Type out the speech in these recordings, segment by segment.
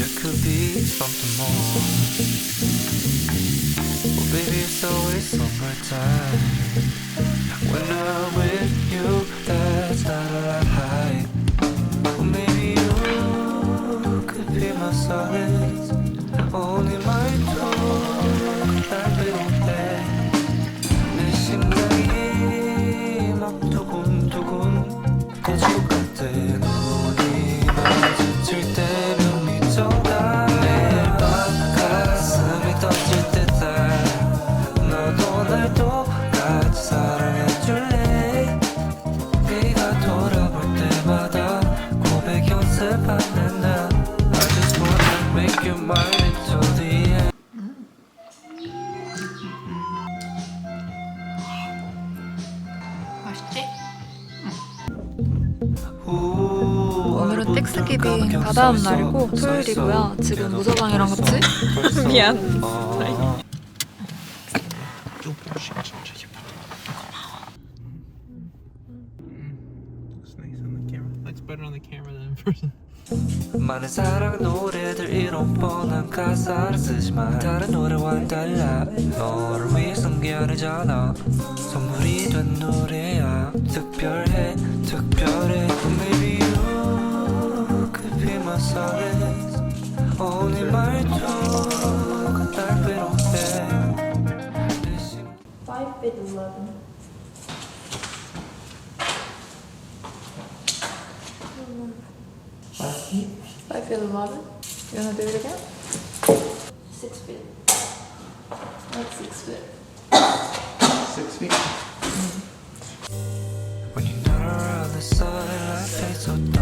something more. Well, baby, it's always summertime. When I'm with you, that's not a lie. Well, maybe you could be my solace. Only my talk, 날 배운데. 내 심장이 막 두근두근 터질 오늘은 텍스기빙 다다음 날이고 토요일이고요. 지금 무서방이랑 같이? 미안. Person. 많은 사랑 노래들 이런 뻔한 가사를 쓰지만 다른 노래와는 달라. 너를 위해 아니잖아 선물이 된 노래야. 특별해 특별해. Maybe Five bit eleven. Five bit eleven. You wanna do it again? Six bit. Not six bit. Six feet. When you're not around the sunlight fades so don't go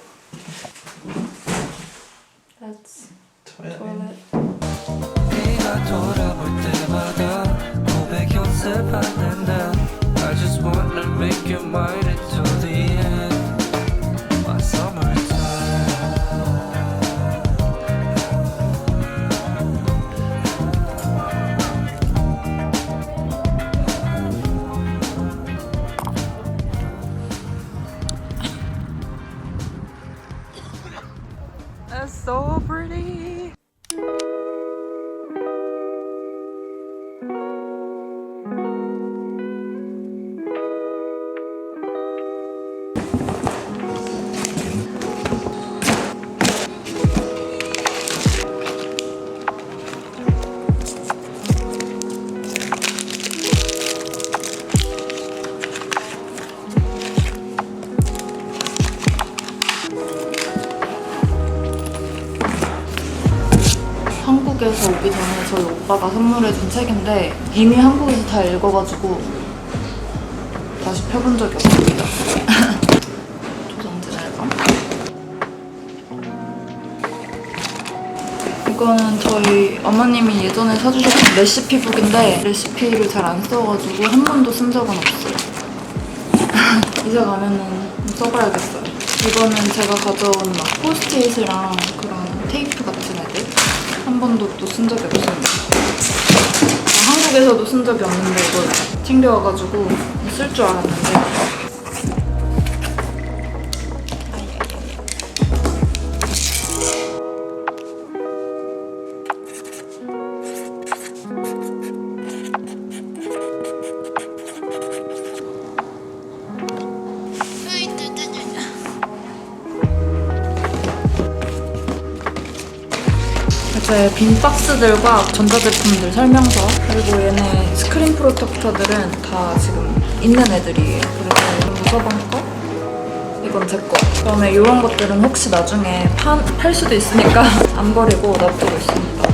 전에 저희 오빠가 선물해준 책인데 이미 한국에서 다 읽어가지고 다시 펴본 적이 없습니다. 조성진 앨범. 이거는 저희 어머님이 예전에 사주셨던 레시피북인데 레시피를 잘 안 써가지고 한 번도 쓴 적은 없어요. 이제 가면은 써봐야겠어요. 이거는 제가 가져온 막 포스트잇이랑 그런 번도 또 쓴 적이 없습니다. 아, 한국에서도 쓴 적이 없는데 이걸 챙겨와가지고 쓸 줄 알았는데 제빈 박스들과 전자제품들 설명서 그리고 얘네 스크린 프로텍터들은 다 지금 있는 애들이에요. 그래서 무서방 거 이건 제 거. 그다음에 이런 것들은 혹시 나중에 판, 팔 수도 있으니까 안 버리고 놔두고 있습니다.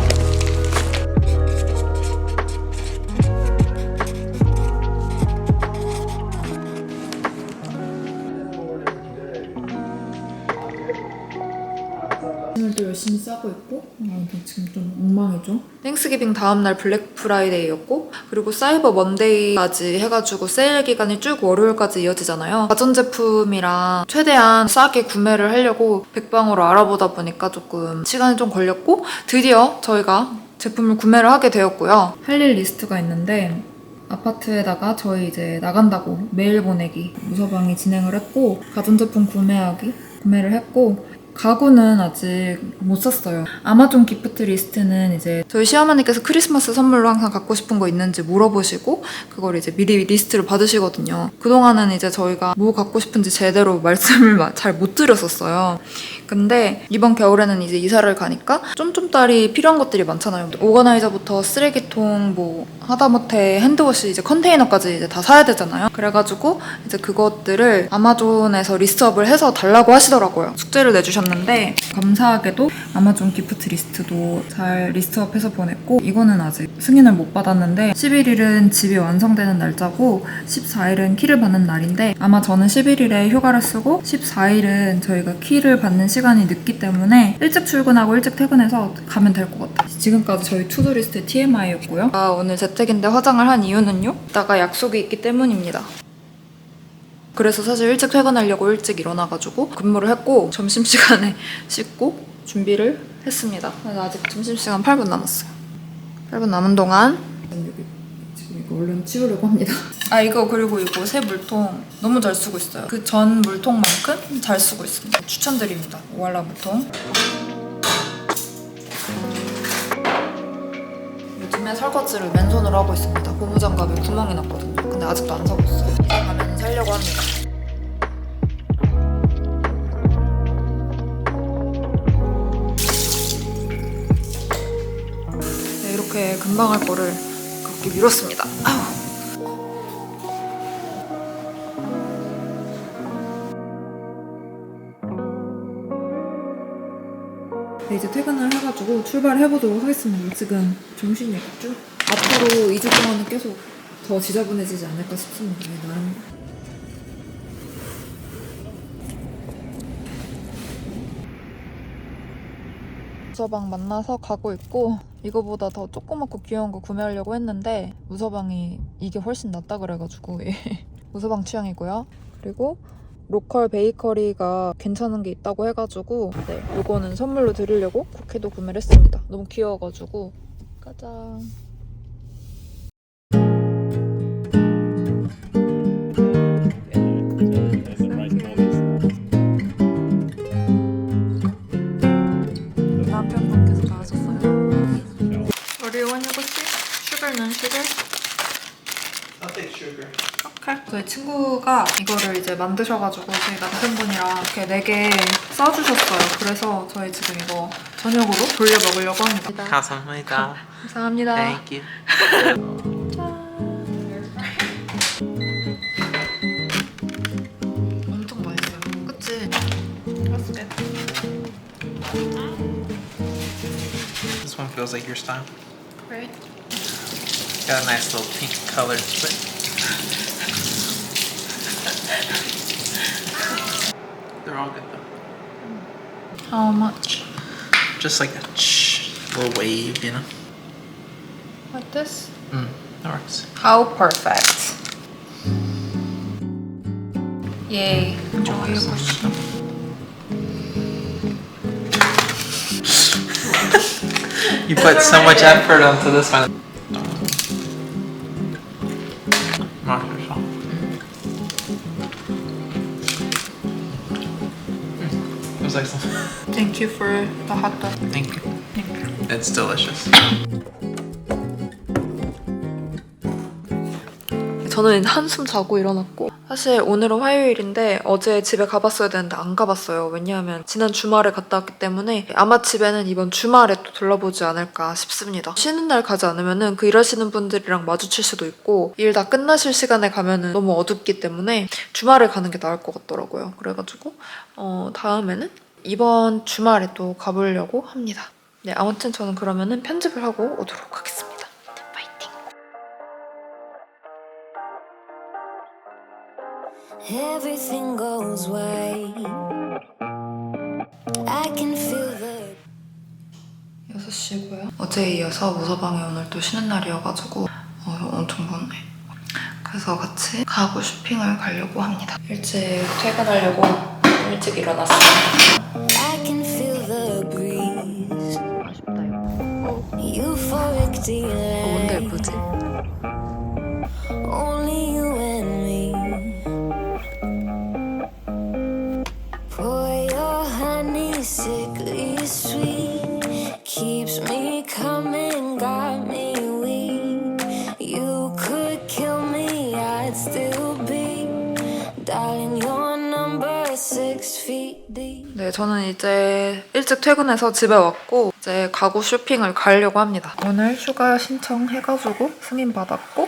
싸고 있고 어, 지금 좀 엉망이죠. 땡스기빙 다음날 블랙 프라이데이였고 그리고 사이버 먼데이까지 해가지고 세일 기간이 쭉 월요일까지 이어지잖아요. 가전 제품이랑 최대한 싸게 구매를 하려고 백방으로 알아보다 보니까 조금 시간이 좀 걸렸고 드디어 저희가 제품을 구매를 하게 되었고요. 할 일 리스트가 있는데 아파트에다가 저희 이제 나간다고 메일 보내기 무서방이 진행을 했고 가전제품 구매하기 구매를 했고 가구는 아직 못 샀어요. 아마존 기프트 리스트는 이제 저희 시어머니께서 크리스마스 선물로 항상 갖고 싶은 거 있는지 물어보시고 그걸 이제 미리 리스트를 받으시거든요. 그동안은 이제 저희가 뭐 갖고 싶은지 제대로 말씀을 잘 못 드렸었어요. 근데 이번 겨울에는 이제 이사를 가니까 쫌쫌딸이 필요한 것들이 많잖아요. 오거나이저부터 쓰레기통 뭐 하다못해 핸드워시 이제 컨테이너까지 이제 다 사야 되잖아요. 그래가지고 이제 그것들을 아마존에서 리스트업을 해서 달라고 하시더라고요. 숙제를 내주셨는데 감사하게도 아마존 기프트 리스트도 잘 리스트업해서 보냈고 이거는 아직 승인을 못 받았는데 11일은 집이 완성되는 날짜고 14일은 키를 받는 날인데 아마 저는 11일에 휴가를 쓰고 14일은 저희가 키를 받는 시 간이 늦기 때문에 일찍 출근하고 일찍 퇴근해서 가면 될 것 같아요. 지금까지 저희 투두리스트 TMI였고요. 아, 오늘 재택인데 화장을 한 이유는요? 이따가 약속이 있기 때문입니다. 그래서 사실 일찍 퇴근하려고 일찍 일어나가지고 근무를 했고 점심시간에 씻고 준비를 했습니다. 아직 점심시간 8분 남았어요. 8분 남은 동안 이거 얼른 치우려고 합니다. 아 이거 그리고 이거 새 물통 너무 잘 쓰고 있어요. 그 전 물통만큼 잘 쓰고 있습니다. 추천드립니다. 오알라 물통. 요즘에 설거지를 맨손으로 하고 있습니다. 고무장갑에 구멍이 났거든요. 근데 아직도 안 사고 있어요. 가면 살려고 합니다. 네, 이렇게 금방 할 거를 그렇게 미뤘습니다. 아우. 네, 이제 퇴근을 해가지고 출발해보도록 하겠습니다. 지금 정신이 없죠? 앞으로 2주 동안은 계속 더 지저분해지지 않을까 싶습니다. 네, 나름. 무서방 만나서 가고 있고 이거보다 더 조그맣고 귀여운 거 구매하려고 했는데 무서방이 이게 훨씬 낫다 그래가지고 예. 무서방 취향이고요. 그리고 로컬 베이커리가 괜찮은 게 있다고 해가지고 네, 이거는 선물로 드리려고 쿠키도 구매를 했습니다. 너무 귀여워가지고 짜잔. Want, 요거씨? 슈gar는 슈gar? I'll take sugar. 오케이. 저희 친구가 이거를 이제 만드셔가지고 저희 남편분이랑 이렇게 4개 써주셨어요. 그래서 저희 지금 이거 저녁으로 돌려 먹으려고 합니다. 감사합니다. 감사합니다. Thank you. 엄청 맛있어요. 그치? That's good. This one feels like your style. Great. Got a nice little pink color to it. They're all good though. How much? Just like a ch- little wave, you know. Like this? Mm, that works. How perfect. Yay. Enjoy your question. You put so much effort onto this one. Mark yourself. Mm, It was excellent. Thank you for the hot dog. Thank you. Thank you. It's delicious. 저는 한숨 자고 일어났고 사실 오늘은 화요일인데 어제 집에 가봤어야 되는데 안 가봤어요. 왜냐하면 지난 주말에 갔다 왔기 때문에 아마 집에는 이번 주말에 또 둘러보지 않을까 싶습니다. 쉬는 날 가지 않으면은 그 일하시는 분들이랑 마주칠 수도 있고 일 다 끝나실 시간에 가면은 너무 어둡기 때문에 주말에 가는 게 나을 것 같더라고요. 그래가지고 어, 다음에는 이번 주말에 또 가보려고 합니다. 네, 아무튼 저는 그러면은 편집을 하고 오도록 하겠습니다. Everything goes right. I can feel the 쉬고요. 어제에 이어서 무서방이 오늘 또 쉬는 날이어가지고 어, 엄청 많네. 그래서 같이 가구 쇼핑을 가려고 합니다. 일찍 퇴근하려고 일찍 일어났습니다. I can feel the breeze. 아쉽다 이거. Euphoric delight. 뭔데 예쁘지? 네, 저는 이제 일찍 퇴근해서 집에 왔고 이제 가구 쇼핑을 가려고 합니다. 오늘 휴가 신청해가지고 승인 받았고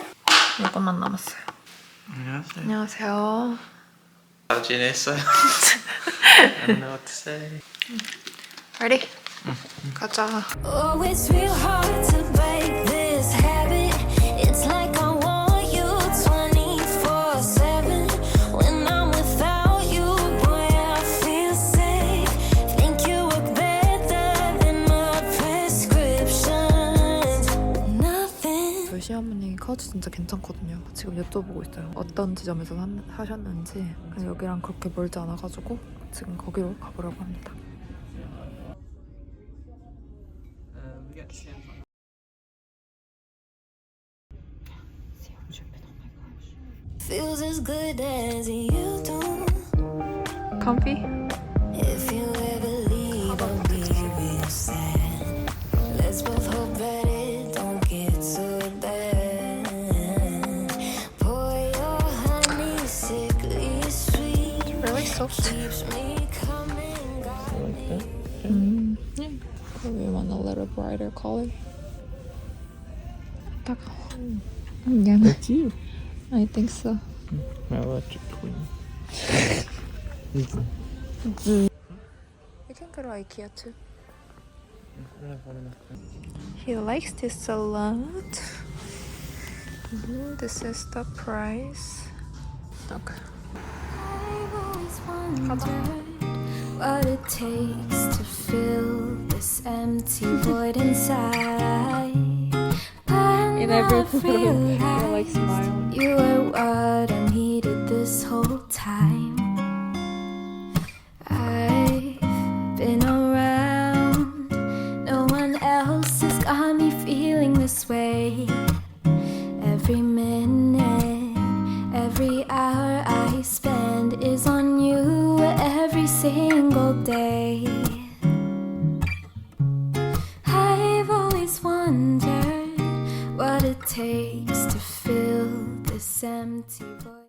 이것만 남았어요. 안녕하세요. 안녕하세요. 잘 지냈어요? I don't know what to say. Ready? 가자. 괜찮거든요. 지금 여쭤보고 있어요. 어떤 지점에서 산- 사셨는지. 근데 여기랑 그렇게 멀지 않아가지고 지금 거기로 가보려고 합니다. We got Samsung. Feels as good as you do. Comfy? If you ever sweet. Really soft. Keeps me coming, got me. Mm, yeah. Probably want a little brighter color. 따가워. Yeah, That's you. I think so. My electric queen. You can go to IKEA too. He likes this a lot. Mhm, This is the price. Okay. I've always wondered what it takes to fill this empty void inside. Every I photo, you realize like smile. You were what I needed this whole time.